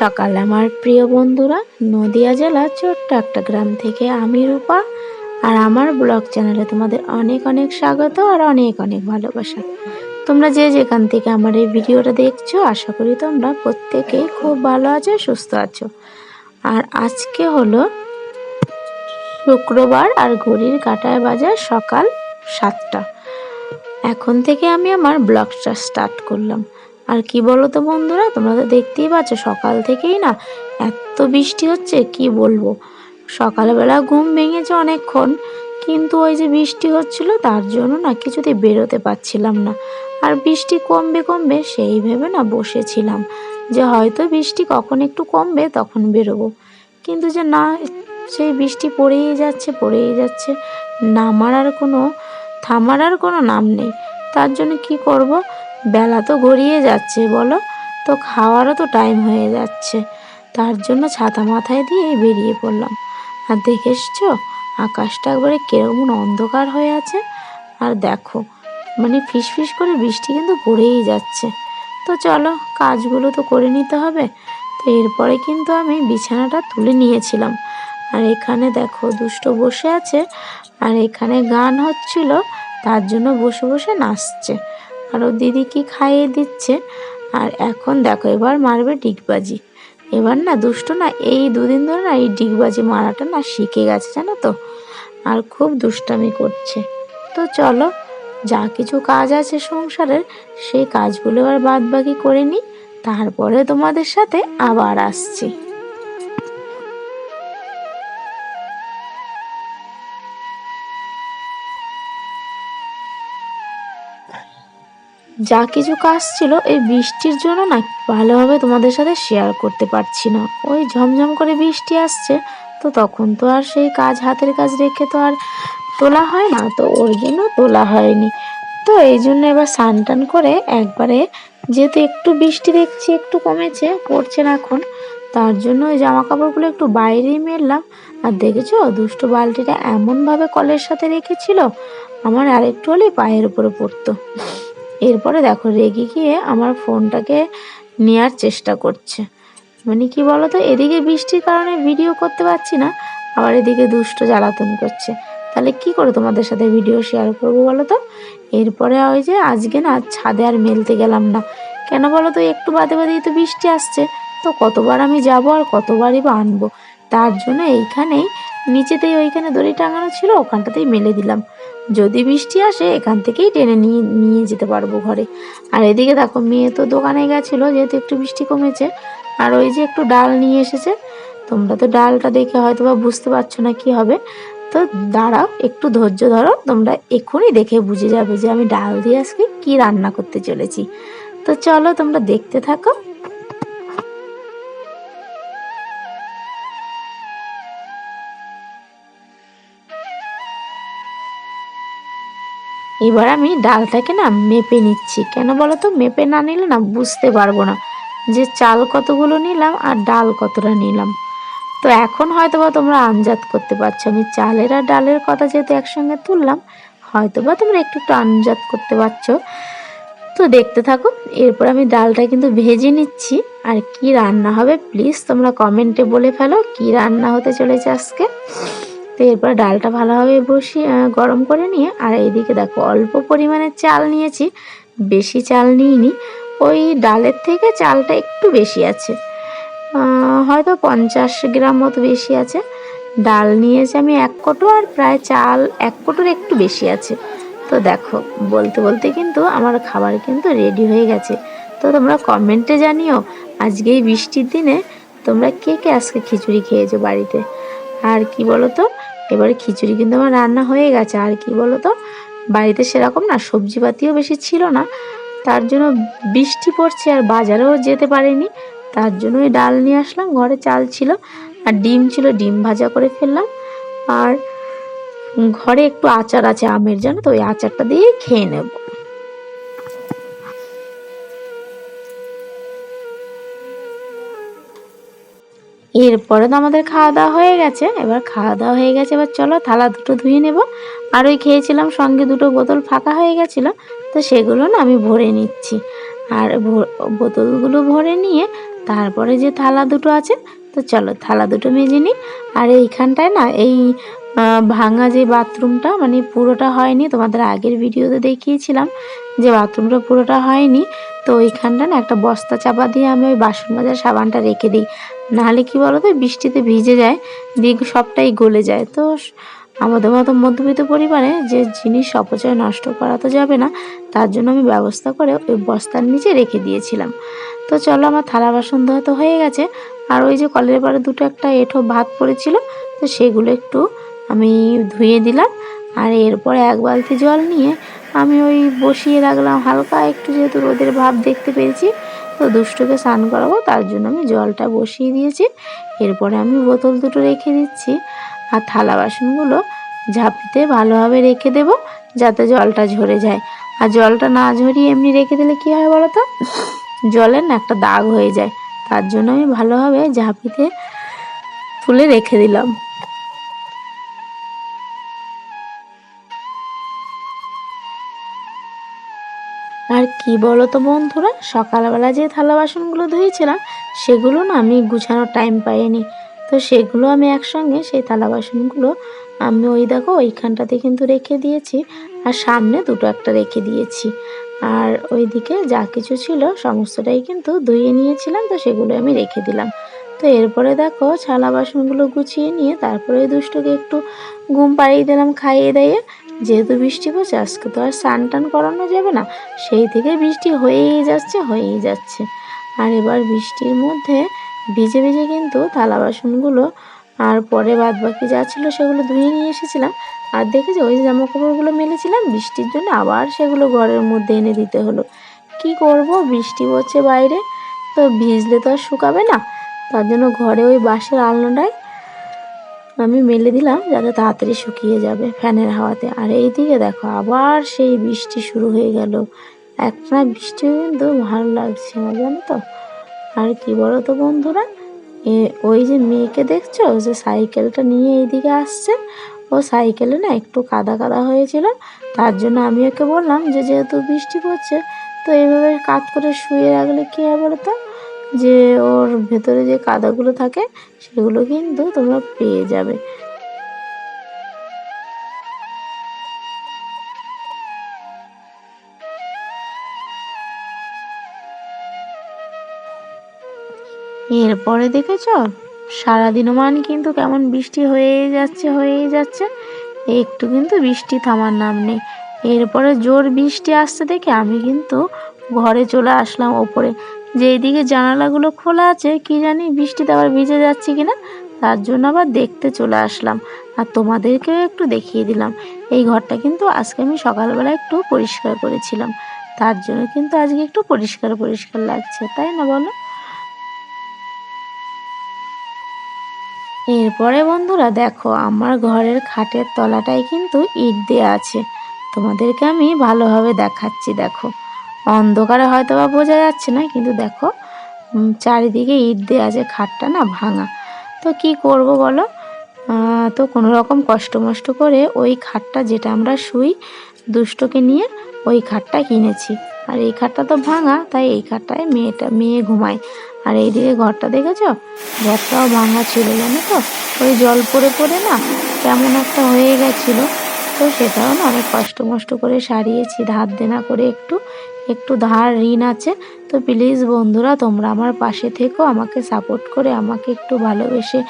সকাল। আমার প্রিয় বন্ধুরা, নদিয়া জেলার ছোট্ট একটা গ্রাম থেকে আমি রূপা, আর আমার ব্লগ চ্যানেলে তোমাদের অনেক অনেক স্বাগত আর অনেক অনেক ভালোবাসা। তোমরা যে যেখান থেকে আমার এই ভিডিওটা দেখছ, আশা করি তোমরা প্রত্যেকেই খুব ভালো আছো, সুস্থ আছো। আর আজকে হলো শুক্রবার আর ঘড়ির কাটায় বাজার সকাল সাতটা। এখন থেকে আমি আমার ব্লগটা স্টার্ট করলাম। আর কি বলো তো বন্ধুরা, তোমরা তো দেখতেই পাচ্ছ সকাল থেকেই না এত বৃষ্টি হচ্ছে, কি বলব? সকালবেলা ঘুম ভেঙেছে অনেকক্ষণ, কিন্তু ওই যে বৃষ্টি হচ্ছিল তার জন্য না কিছুতেই বেরোতে পারছিলাম না। আর বৃষ্টি কমবে কমবে সেই ভেবে না বসেছিলাম যে হয়তো বৃষ্টি কখন একটু কমবে তখন বেরোবো। কিন্তু যে না, সেই বৃষ্টি পড়েই যাচ্ছে পড়েই যাচ্ছে, নামার আর কোনো, থামার আর কোনো নাম নেই। তার জন্য কি করব? বেলা তো গড়িয়ে যাচ্ছে, বলো? তো খাওয়ারও তো টাইম হয়ে যাচ্ছে। তার জন্য ছাতা মাথায় দিয়ে বেরিয়ে পড়লাম। আর দেখে এসছো আকাশটা একবারে কেরকম অন্ধকার হয়ে আছে। আর দেখো মানে ফিস ফিস করে বৃষ্টি কিন্তু পড়েই যাচ্ছে। তো চলো, কাজগুলো তো করে নিতে হবে। তো এরপরে কিন্তু আমি বিছানাটা তুলে নিয়েছিলাম। আর এখানে দেখো, দুষ্ট বসে আছে। আর এখানে গান হচ্ছিল, তার জন্য বসে বসে নাচছে। আর ও দিদি কি খাইয়ে দিচ্ছে? আর এখন দেখো, এবার মারবে ডিগবাজি। এবার না দুষ্ট না, এই দুদিন ধরে না এই ডিগবাজি মারাটা না শিখে গেছে, জানো তো? আর খুব দুষ্টামি করছে। তো চলো, যা কিছু কাজ আছে সংসারের, সেই কাজগুলো এবার বাদ বাকি করে নিই। তারপরে তোমাদের সাথে আবার আসছি। যা কিছু কাজ ছিল এই বৃষ্টির জন্য না ভালোভাবে তোমাদের সাথে শেয়ার করতে পারছি না। ওই ঝমঝম করে বৃষ্টি আসছে, তো তখন তো আর সেই কাজ হাতের কাজ রেখে তো আর তোলা হয় না, তো ওর জন্য তোলা হয়নি। তো এই জন্য এবার স্নান টান করে একবারে যেহেতু একটু বৃষ্টি দেখছি, একটু কমেছে, পড়ছে না এখন, তার জন্য ওই জামা কাপড়গুলো একটু বাইরেই মেললাম। আর দেখেছ, দুষ্ট বালতিটা এমনভাবে কলের সাথে রেখেছিল, আমার আরেকটু হলে পায়ের উপরে পড়তো। এরপরে দেখো রেগে গিয়ে আমার ফোনটাকে নেওয়ার চেষ্টা করছে। মানে কি বলতো, এদিকে বৃষ্টির কারণে ভিডিও করতে পারছি না, আবার এদিকে দুষ্ট জ্বালাতন করছে। তাহলে কি করে তোমাদের সাথে ভিডিও শেয়ার করব বলো তো এরপরে ওই যে আজকে না ছাদে আর মেলতে গেলাম না। কেন বলো তো একটু বাদে বাদেই তো বৃষ্টি আসছে। তো কতবার আমি যাব আর কতবারই বা আনব? তার জন্য এইখানেই, নিচেতেই ওইখানে দড়ি টাঙানো ছিল, ওখানটাতেই মেলে দিলাম। যদি বৃষ্টি আসে, এখান থেকেই টেনে নিয়ে নিয়ে যেতে পারব ঘরে। আর এদিকে দেখো, মেয়ে তো দোকানে গেছিল, যেহেতু একটু বৃষ্টি কমেছে। আর ওই যে একটু ডাল নিয়ে এসেছে। তোমরা তো ডালটা দেখে হয়তো বা বুঝতে পারছ না কি হবে। তো দাঁড়াও, একটু ধৈর্য ধরো, তোমরা এক্ষুনি দেখে বুঝে যাবে যে আমি ডাল দিয়ে আজকে কি রান্না করতে চলেছি। তো চলো, তোমরা দেখতে থাকো। এবার আমি ডালটাকে না মেপে নিচ্ছি। কেন বলো তো মেপে না নিলে না বুঝতে পারব না যে চাল কতগুলো নিলাম আর ডাল কতটা নিলাম। তো এখন হয়তো বা তোমরা আনজাত করতে পারছ। আমি চালের আর ডালের কথা যেহেতু একসঙ্গে তুললাম হয়তো বা তোমরা একটু একটু আনজাত করতে পারছ। তো দেখতে থাকো, এরপর আমি ডালটা কিন্তু ভেজে নিচ্ছি। আর কি রান্না হবে প্লিজ তোমরা কমেন্টে বলে ফেলো। কি রান্না হতে চলেছে আজকে? তো এরপর ডালটা ভালোভাবে বসিয়ে গরম করে নিয়ে, আর এইদিকে দেখো অল্প পরিমাণে চাল নিয়েছি, বেশি চাল নিইনি। ওই ডালের থেকে চালটা একটু বেশি আছে। হয়তো পঞ্চাশ গ্রাম মতো বেশি আছে। ডাল নিয়েছি আমি এক কোটো, আর প্রায় চাল এক কোটোর একটু বেশি আছে। তো দেখো, বলতে বলতে কিন্তু আমার খাবার কিন্তু রেডি হয়ে গেছে। তো তোমরা কমেন্টে জানিও, আজকে এই বৃষ্টির দিনে তোমরা কে কে আজকে খিচুড়ি খেয়েছো বাড়িতে? আর কি বলো তো এবারে খিচুড়ি কিন্তু আমার রান্না হয়ে গেছে। আর কি বলো তো বাড়িতে সেরকম না, সবজিপাতিও বেশি ছিল না। তার জন্য বৃষ্টি পড়ছে আর বাজারেও যেতে পারিনি। তার জন্য ওই ডাল নিয়ে আসলাম, ঘরে চাল ছিল আর ডিম ছিল, ডিম ভাজা করে ফেললাম। আর ঘরে একটু আচার আছে আমের জন্য তো? ওই আচারটা দিয়ে খেয়ে নেব। এরপরে তো আমাদের খাওয়া দাওয়া হয়ে গেছে। এবার খাওয়া দাওয়া হয়ে গেছে, এবার চলো থালা দুটো ধুয়ে নেব। আর ওই খেয়েছিলাম সঙ্গে দুটো বোতল ফাঁকা হয়ে গেছিল, তো সেগুলো না আমি ভরে নিচ্ছি। আর বোতলগুলো ভরে নিয়ে তারপরে যে থালা দুটো আছে, তো চলো থালা দুটো মেজে নিই। আর এইখানটায় না এই ভাঙা যে বাথরুমটা মানে পুরোটা হয়নি, তোমাদের আগের ভিডিওতে দেখিয়েছিলাম যে বাথরুমটা পুরোটা হয়নি, তো ওইখানটা না একটা বস্তা চাপা দিয়ে আমি ওই বাসন মাজার সাবানটা রেখে দিই। নাহলে কি বলো তো বৃষ্টিতে ভিজে যায়, দিয়ে সবটাই গলে যায়। তো আমাদের মতো মধ্যবিত্ত পরিবারে যে জিনিস অপচয় নষ্ট করা তো যাবে না, তার জন্য আমি ব্যবস্থা করে ওই বস্তার নিচে রেখে দিয়েছিলাম। তো চলো, আমার থালা বাসন ধোয়া তো হয়ে গেছে, আর ওই যে কলের পাড়ে দুটো একটা এঁঠো ভাত পড়েছিল, তো সেগুলো একটু আমি ধুয়ে দিলাম আর এরপরে এক বালতি জল নিয়ে আমি ওই বসিয়ে রাখলাম হালকা। একটু যেহেতু রোদের ভাব দেখতে পেয়েছি, তো দুষ্টুকে স্নান করাবো, তার জন্য আমি জলটা বসিয়ে দিয়েছি। এরপরে আমি বোতল দুটো রেখে দিচ্ছি আর থালা বাসনগুলো ঝাঁপিতে ভালোভাবে রেখে দেব যাতে জলটা ঝরে যায়। আর জলটা না ঝরিয়ে এমনি রেখে দিলে কী হয় বলো তো? জলের না একটা দাগ হয়ে যায়, তার জন্য আমি ভালোভাবে ঝাঁপিতে তুলে রেখে দিলাম। কি বলো তো বন্ধুরা? সকালবেলা যে থালা বাসনগুলো ধুয়েছিলাম, সেগুলো না আমি গুছানোর টাইম পাইনি। তো সেগুলো আমি একসঙ্গে সেই থালা বাসনগুলো আমি ওই দেখো ওইখানটাতে কিন্তু রেখে দিয়েছি, আর সামনে দুটো একটা রেখে দিয়েছি। আর ওইদিকে যা কিছু ছিল সমস্তটাই কিন্তু ধুয়ে নিয়েছিলাম, তো সেগুলো আমি রেখে দিলাম। তো এরপরে দেখো থালা বাসনগুলো গুছিয়ে নিয়ে তারপরে দুষ্টুকে একটু ঘুম পাড়িয়ে দিলাম, খাইয়ে দিয়ে যেহেতু বৃষ্টি পড়ছে, আজকে তো আর স্নান টান করানো যাবে না। সেই থেকে বৃষ্টি হয়েই যাচ্ছে হয়েই যাচ্ছে। আর এবার বৃষ্টির মধ্যে ভিজে ভিজে কিন্তু থালা বাসনগুলো আর পরে বাদ বাকি যা ছিল সেগুলো ধুয়ে নিয়ে এসেছিলাম। আর দেখেছি, ওই জামা কাপড়গুলো মেলেছিলাম, বৃষ্টির জন্য আবার সেগুলো ঘরের মধ্যে এনে দিতে হলো। কি করব, বৃষ্টি পড়ছে বাইরে, তো ভিজলে তো আর শুকাবে না। তার জন্য ঘরে ওই বাঁশের আলনাটায় আমি মেলে দিলাম যাতে তাড়াতাড়ি শুকিয়ে যাবে ফ্যানের হাওয়াতে। আর এই দিকে দেখো, আবার সেই বৃষ্টি শুরু হয়ে গেল। একটা বৃষ্টি কিন্তু ভালো লাগছে না, জানো তো? আর কি বলো তো বন্ধুরা? এ, ওই যে মেয়েকে দেখছ যে সাইকেলটা নিয়ে এইদিকে আসছে? ও সাইকেলে না একটু কাদা কাদা হয়েছিল। তার জন্য আমি ওকে বললাম যে যেহেতু বৃষ্টি পড়ছে, তো এইভাবে কাত করে শুয়ে রাখলে কী বলো তো যে ওর ভেতরে যে কাদাগুলো থাকে, সেগুলো কিন্তু তোমরা পেয়ে যাবে। এরপরে দেখেছ? সারাদিন মান কিন্তু কেমন বৃষ্টি হয়েই যাচ্ছে হয়েই যাচ্ছে। একটু কিন্তু বৃষ্টি থামার নাম নেই। এরপরে জোর বৃষ্টি আসতে দেখে আমি কিন্তু ঘরে চলে আসলাম ওপরে। যে এইদিকে জানালাগুলো খোলা আছে, কি জানি বৃষ্টিতে আবার ভিজে যাচ্ছে কিনা, তার জন্য আবার দেখতে চলে আসলাম। আর তোমাদেরকেও একটু দেখিয়ে দিলাম। এই ঘরটা কিন্তু আজকে আমি সকালবেলা একটু পরিষ্কার করেছিলাম। তার জন্য কিন্তু আজকে একটু পরিষ্কার পরিষ্কার লাগছে, তাই না বলো? এরপরে বন্ধুরা দেখো, আমার ঘরের খাটের তলাটায় কিন্তু ইট দেওয়া আছে। তোমাদেরকে আমি ভালোভাবে দেখাচ্ছি, দেখো। অন্ধকারে হয়তো বা বোঝা যাচ্ছে না, কিন্তু দেখো চারিদিকে ইট দেওয়া আছে, খাটটা না ভাঙা। তো কি করব বলো? তো কোনো রকম কষ্ট মষ্ট করে ওই খাটটা যেটা আমরা শুই দুষ্টকে নিয়ে, ওই খাটটা কিনেছি। আর এই খাটটা তো ভাঙা, তাই এই খাটটায় মেয়েটা, মেয়ে ঘুমায়। আর এইদিকে ঘরটা দেখেছ? ঘরটাও ভাঙা ছিল, জানো তো? ওই জল পড়ে পড়ে না কেমন একটা হয়ে গেছিল। তো সেটাও না অনেক কষ্ট মষ্ট করে সারিয়েছি, ধার দেনা করে একটু একটু ধার, ঋণ আছে। তো প্লিজ বন্ধুরা, তোমরা আমার পাশে থেকো, আমাকে সাপোর্ট করে, আমাকে একটু ভালোবেসে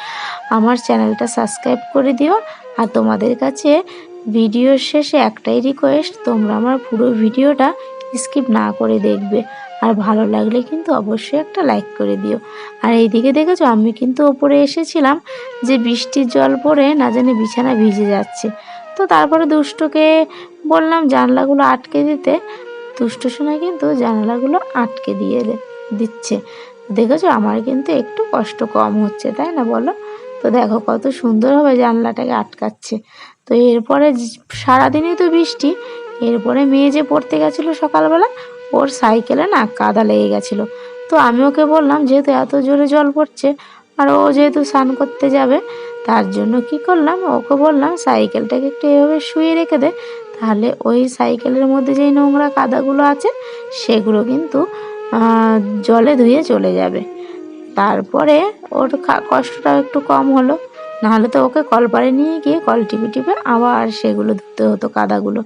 আমার চ্যানেলটা সাবস্ক্রাইব করে দিও। আর তোমাদের কাছে ভিডিওর শেষে একটাই রিকোয়েস্ট তোমরা আমার পুরো ভিডিওটা স্কিপ না করে দেখবে। আর ভালো লাগলে কিন্তু অবশ্যই একটা লাইক করে দিও। আর এইদিকে দেখেছ, আমি কিন্তু ওপরে এসেছিলাম, যে বৃষ্টির জল পড়ে না জানি বিছানা ভিজে যাচ্ছে। তো তারপরে দুষ্টকে বললাম, জানলাগুলো আটকে দিতে। দুষ্ট শোনা কিন্তু জানলাগুলো আটকে দিয়ে দিচ্ছে। দেখেছ? আমার কিন্তু একটু কষ্ট কম হচ্ছে, তাই না বলো? তো দেখো কত সুন্দরভাবে জানলাটাকে আটকাচ্ছে। তো এরপরে সারাদিনই তো বৃষ্টি, এরপরে মেয়ে যে পড়তে গেছিল সকালবেলা, ওর সাইকেলে না কাদা লেগে গেছিল। তো আমি ওকে বললাম, যেহেতু এত জোরে জল পড়ছে আর ও যেহেতু স্নান করতে যাবে, তার জন্য কি করলাম? ওকে বললাম, সাইকেলটাকে একটু এভাবে শুয়ে রেখে দে। তাহলে ওই সাইকেলের মধ্যে যেই নোংরা কাদাগুলো আছে, সেগুলো কিন্তু জলে ধুয়ে চলে যাবে। তারপরে ওর কষ্টটাও একটু কম হলো। নাহলে তো ওকে কলপারে নিয়ে গিয়ে কল টিপে টিপে আবার সেগুলো ধুতে হতো কাদাগুলো।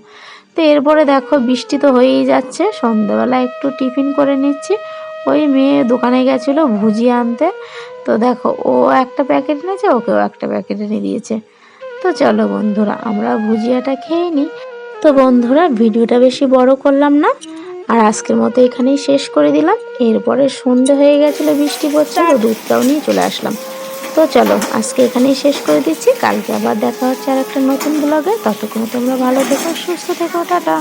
তো এরপরে দেখো, বৃষ্টি তো হয়েই যাচ্ছে। সন্ধ্যেবেলা একটু টিফিন করে নিচ্ছি। ওই মেয়ে দোকানে গেছিল ভুজিয়া আনতে। তো দেখো, ও একটা প্যাকেট এনেছে, ওকেও একটা প্যাকেট এনে দিয়েছে। তো চলো বন্ধুরা, আমরা ভুজিয়াটা খেয়ে নিই। তো বন্ধুরা, ভিডিওটা বেশি বড় করলাম না, আর আজকের মতো এখানেই শেষ করে দিলাম। এরপরে সন্ধে হয়ে গেছিল, বৃষ্টি পড়ছে আর দুধটাও নিয়ে চলে আসলাম। তো চলো, আজকে এখানেই শেষ করে দিচ্ছি। কালকে আবার দেখা হচ্ছে আর একটা নতুন ব্লগে ততক্ষণ তোমরা ভালো থেকো, সুস্থ থেকো, টাটা।